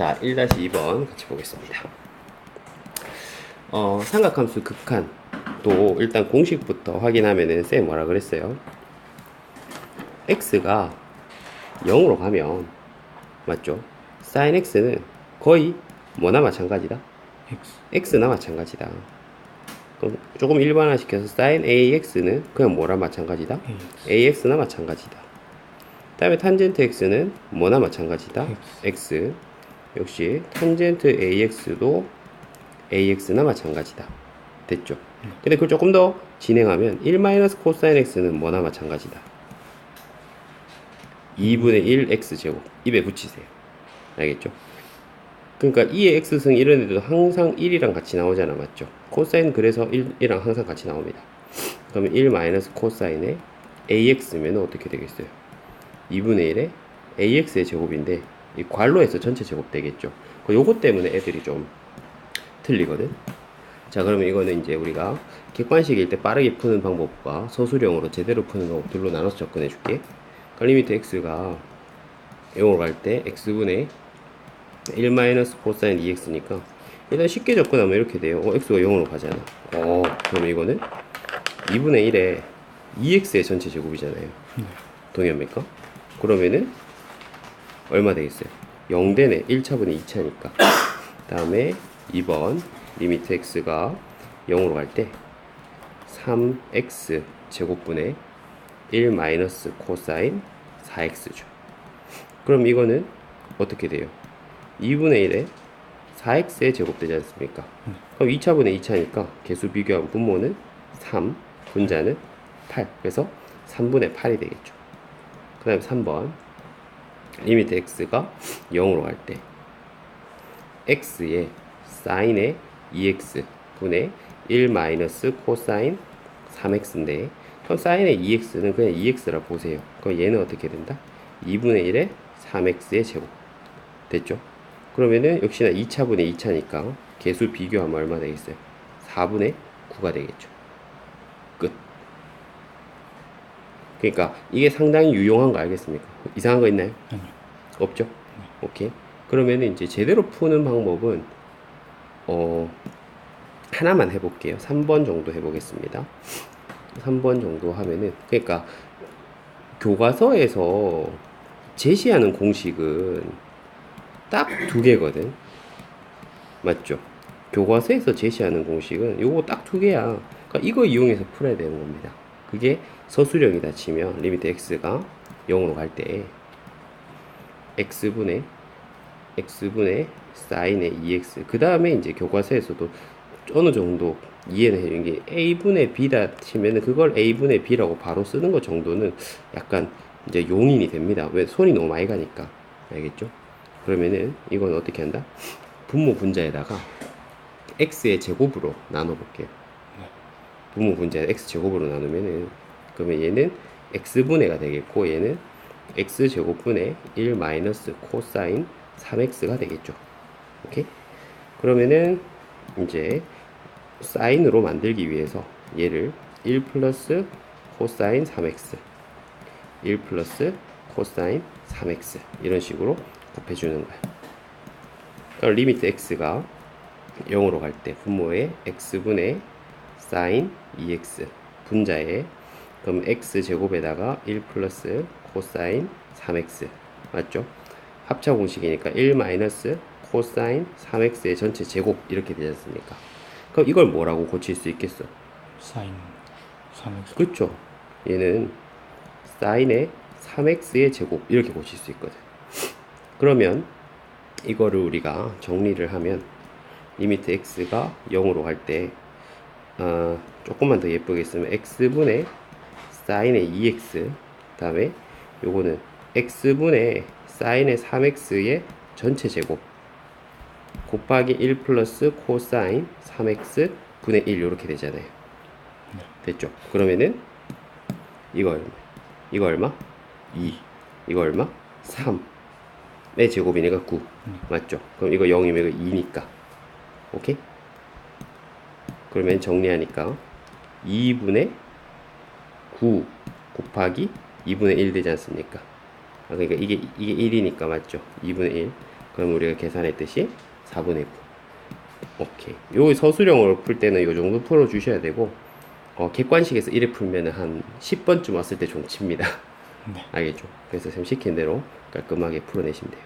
자, 1-2번 같이 보겠습니다. 어, 삼각함수 극한도 일단 공식부터 확인하면은 쌤 뭐라 그랬어요? x가 0으로 가면 맞죠? sin x는 거의 뭐나 마찬가지다. X. x나 마찬가지다. 그럼 조금 일반화시켜서 sin ax는 그냥 뭐랑 마찬가지다? AX. ax나 마찬가지다. 다음에 탄젠트 x는 뭐나 마찬가지다. x. 역시 탄젠트 ax도 ax나 마찬가지다. 됐죠? 근데 그걸 조금 더 진행하면 1 코사인 x는 뭐나 마찬가지다. 2분의 1 x제곱 입에 붙이세요. 알겠죠? 그러니까 2의 x승 이런 애도 항상 1이랑 같이 나오잖아 맞죠? 코사인 그래서 1, 이랑 항상 같이 나옵니다. 그러면 1 마이너스 코사인의 ax면 어떻게 되겠어요? 2분의 1의 ax의 제곱인데 이 괄호에서 전체 제곱 되겠죠. 그 요거 때문에 애들이 좀 틀리거든. 자 그러면 이거는 이제 우리가 객관식일 때 빠르게 푸는 방법과 서술형으로 제대로 푸는 방법 둘로 나눠서 접근해 줄게. 그 리미트 x가 0으로 갈 때 x분의 1 마이너스 코사인 2x니까 일단 쉽게 접근하면 이렇게 돼요. 어, x가 0으로 가잖아. 어, 그럼 이거는 2분의 1에 2x의 전체 제곱이잖아요. 동의합니까? 그러면은 얼마 되겠어요? 0대네 1차분의 2차니까 다음에 2번 리미트 x가 0으로 갈 때 3x 제곱분의 1 마이너스 코사인 4x죠. 그럼 이거는 어떻게 돼요? 2분의 1에 4x의 제곱 되지 않습니까? 그럼 2차분의 2차니까 개수 비교하면 분모는 3, 분자는 8. 그래서 3분의 8이 되겠죠. 그 다음에 3번 리미트 x가 0으로 갈 때 x의 사인의 2x 분의 1 마이너스 코사인 3x인데 그럼 사인의 2x는 그냥 2x라 보세요. 그럼 얘는 어떻게 된다? 2분의 1의 3x의 제곱 됐죠? 그러면은 역시나 2차분의 2차니까 개수 비교하면 얼마 되겠어요? 4분의 9가 되겠죠. 그러니까 이게 상당히 유용한 거 알겠습니까? 이상한 거 있나요? 아니요. 없죠? 오케이. 그러면은 이제 제대로 푸는 방법은 어 하나만 해볼게요. 3번 정도 해보겠습니다. 3번 정도 하면은 그러니까 교과서에서 제시하는 공식은 딱 두 개거든. 맞죠? 교과서에서 제시하는 공식은 요거 딱 두 개야. 그러니까 이거 이용해서 풀어야 되는 겁니다. 그게 서술형이다 치면 리미트 x가 0으로 갈 때 x분의 x분의 사인의 2x 그 다음에 이제 교과서에서도 어느 정도 이해는 해요. 이게 a분의 b다 치면은 그걸 a분의 b라고 바로 쓰는 것 정도는 약간 이제 용인이 됩니다. 왜 손이 너무 많이 가니까 알겠죠? 그러면은 이건 어떻게 한다? 분모 분자에다가 x의 제곱으로 나눠 볼게요. 분모 분자 x 제곱으로 나누면은 그러면 얘는 x분의가 되겠고 얘는 x 제곱분의 1 마이너스 코사인 3x가 되겠죠. 오케이? 그러면은 이제 사인으로 만들기 위해서 얘를 1 플러스 코사인 3x 1 플러스 코사인 3x 이런 식으로 곱해주는 거야. 그럼 리미트 x가 0으로 갈 때 분모에 x분의 사인 2x 분자에 그럼 x 제곱에다가 1 플러스 코사인 3x 맞죠? 합차 공식이니까 1 마이너스 코사인 3x의 전체 제곱 이렇게 되지 않습니까? 그럼 이걸 뭐라고 고칠 수 있겠어? 사인 3X. 그렇죠. 얘는 사인의 3x의 제곱 이렇게 고칠 수 있거든. 그러면 이거를 우리가 정리를 하면 리미트 x가 0으로 갈 때 어, 조금만 더 예쁘게 쓰면 x분의 사인의 2x 다음에 요거는 x분의 사인의 3x의 전체 제곱 곱하기 1 플러스 코사인 3x 분의 1 이렇게 되잖아요. 됐죠? 그러면은 이거 얼마? 이거 얼마? 2. 이거 얼마? 3의 제곱이니까 9. 맞죠? 그럼 이거 0이면 이거 2니까. 오케이? 그러면 정리하니까 2분의 9 곱하기 2분의 1 되지 않습니까? 아, 그러니까 이게 이게 1이니까 맞죠? 2분의 1. 그럼 우리가 계산했듯이 4분의 9. 오케이. 요 서술형으로 풀 때는 요 정도 풀어 주셔야 되고 어, 객관식에서 이래 풀면 한 10번쯤 왔을 때 종칩니다. 네. 알겠죠? 그래서 쌤 시킨 대로 깔끔하게 풀어내시면 돼요.